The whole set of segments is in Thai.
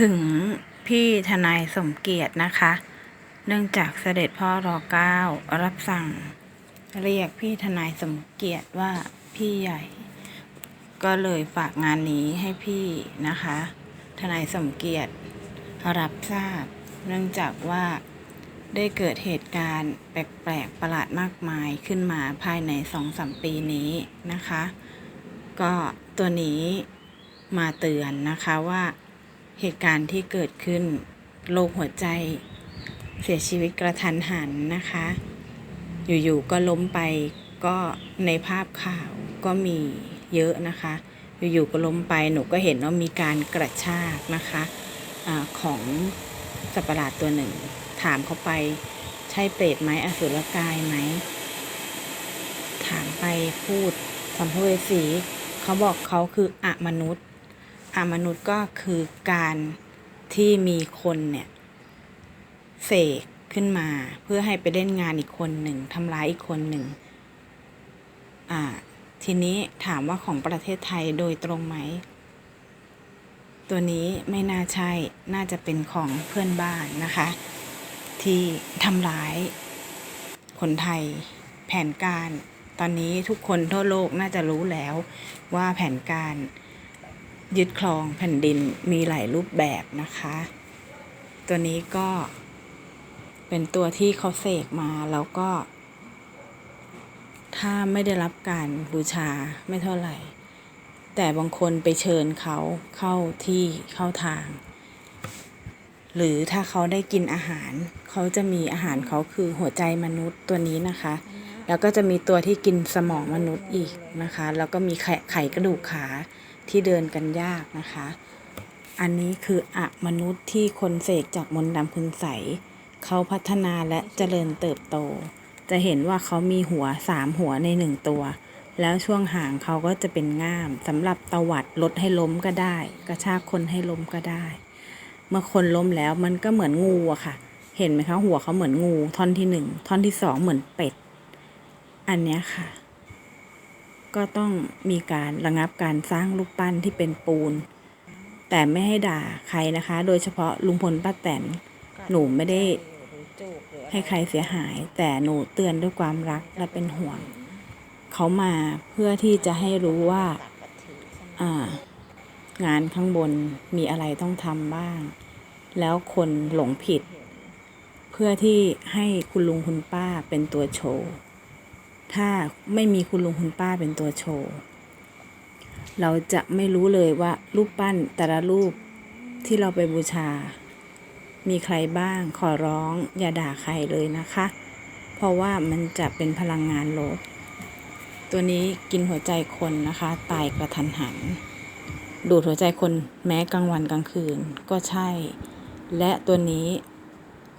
ถึงพี่ทนายสมเกียรตินะคะ เนื่องจากเสด็จพ่อรอเก้ารับสั่ง เรียกพี่ทนายสมเกียรติว่าพี่ใหญ่ ก็เลยฝากงานนี้ให้พี่นะคะ ทนายสมเกียรติรับทราบ เนื่องจากว่าได้เกิดเหตุการณ์แปลกๆประหลาดมากมายขึ้นมาภายในสองสามปีนี้นะคะ ก็ตัวนี้มาเตือนนะคะว่า เหตุการณ์ที่เกิดขึ้นโรคหัวใจ เสียชีวิตกระทันหันนะคะ อยู่ๆก็ล้มไปก็ในภาพข่าวก็มีเยอะนะคะ อยู่ๆก็ล้มไปหนูก็เห็นว่ามีการกระชากนะคะอาของสัตว์ประหลาดตัวหนึ่ง ถามเขาไปใช่เปรตไหมอสุรกายไหม ถามไปพูดสัมภเวสีเขาบอกเขาคืออมนุษย์ อมนุษย์ก็คือการที่มีคนเนี่ยเสกขึ้นมา เพื่อให้ไปเล่นงานอีกคนหนึ่งทำร้ายอีกคนหนึ่งอ่าทีนี้ถามว่าของประเทศไทยโดยตรงไหม ตัวนี้ไม่น่าใช่น่าจะเป็นของเพื่อนบ้านนะคะ ที่ทำร้ายคนไทยแผนการ ตอนนี้ทุกคนทั่วโลกน่าจะรู้แล้วว่าแผนการ ยึดครองแผ่นดินมีหลายรูปแบบนะคะ ตัวนี้ก็เป็นตัวที่เขาเสกมาแล้วก็ ถ้าไม่ได้รับการบูชาไม่เท่าไหร่ แต่บางคนไปเชิญเขาเข้าที่เข้าทาง หรือถ้าเขาได้กินอาหาร เขาจะมีอาหารเขาคือหัวใจมนุษย์ตัวนี้นะคะ แล้วก็จะมีตัวที่กินสมองมนุษย์อีกนะคะ แล้วก็มีไขไขกระดูกขาที่เดินกันยากนะคะ อันนี้คืออะมนุษย์ที่คนเสกจากมนต์ดำคุณใสเขาพัฒนาและเจริญเติบโต จะเห็นว่าเขามีหัวสามหัวในหนึ่งตัว แล้วช่วงหางเขาก็จะเป็นง่ามสำหรับตวัดลดให้ล้มก็ได้ กระชากคนให้ล้มก็ได้ เมื่อคนล้มแล้วมันก็เหมือนงูอะค่ะ เห็นไหมคะหัวเขาเหมือนงู ท่อนที่หนึ่งท่อนที่สองเหมือนเป็ด อันเนี้ยค่ะ ก็ต้องมีการระงับการสร้างรูปปั้นที่เป็นปูน แต่ไม่ให้ด่าใครนะคะ โดยเฉพาะลุงพลป้าแตนหนูไม่ได้ให้ใครเสียหาย แต่หนูเตือนด้วยความรักและเป็นห่วง เขามาเพื่อที่จะให้รู้ว่าอ่างานข้างบนมีอะไรต้องทำบ้าง แล้วคนหลงผิด เพื่อที่ให้คุณลุงคุณป้าเป็นตัวโชว์ ถ้าไม่มีคุณลุงคุณป้าเป็นตัวโชว์ เราจะไม่รู้เลยว่ารูปปั้นแต่ละรูปที่เราไปบูชา มีใครบ้างขอร้อง อย่าด่าใครเลยนะคะ เพราะว่ามันจะเป็นพลังงานลบ ตัวนี้กินหัวใจคนนะคะ ตายกระทันหัน ดูดหัวใจคนแม้กลางวันกลางคืนก็ใช่ และตัวนี้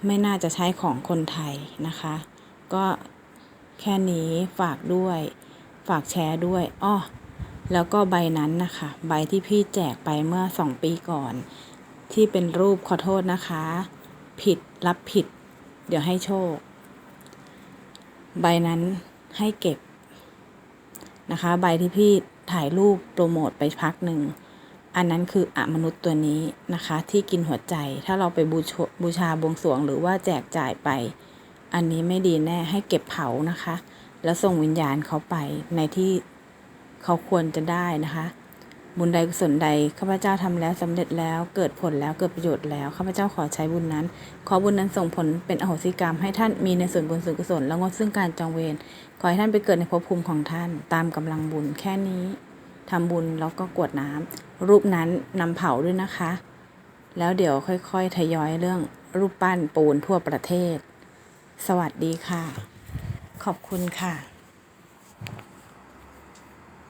ไม่น่าจะใช้ของคนไทยนะคะ ก็ แค่นี้ฝากด้วย ฝากแชร์ด้วยอ้อแล้วก็ใบนั้นนะคะ ใบที่พี่แจกไปเมื่อสองปีก่อน ที่เป็นรูปขอโทษนะคะ ผิดรับผิด เดี๋ยวให้โชค ใบนั้นให้เก็บนะคะ ใบที่พี่ถ่ายรูปโปรโมทไปพักหนึ่ง อันนั้นคืออมนุษย์ตัวนี้นะคะ ที่กินหัวใจ ถ้าเราไปบูชบูชาบวงสรวงหรือว่าแจกจ่ายไป อันนี้ไม่ดีแน่ให้เก็บเผานะคะ แล้วส่งวิญญาณเขาไปในที่เขาควรจะได้นะคะ บุญใดกุศลใดข้าพเจ้าทำแล้วสำเร็จแล้วเกิดผลแล้วเกิดประโยชน์แล้วข้าพเจ้าขอใช้บุญนั้น ขอบุญนั้นส่งผลเป็นอโหสิกรรมให้ท่านมีในส่วนบุญส่วนกุศลแล้วงดซึ่งการจองเวรขอให้ท่านไปเกิดในภพภูมิของท่านตามกำลังบุญแค่นี้ทำบุญแล้วก็กวดน้ำรูปนั้นนำเผาด้วยนะคะ แล้วเดี๋ยวค่อย ๆ ทยอยเรื่องรูปปั้นปูนทั่วประเทศ สวัสดีค่ะ ขอบคุณค่ะ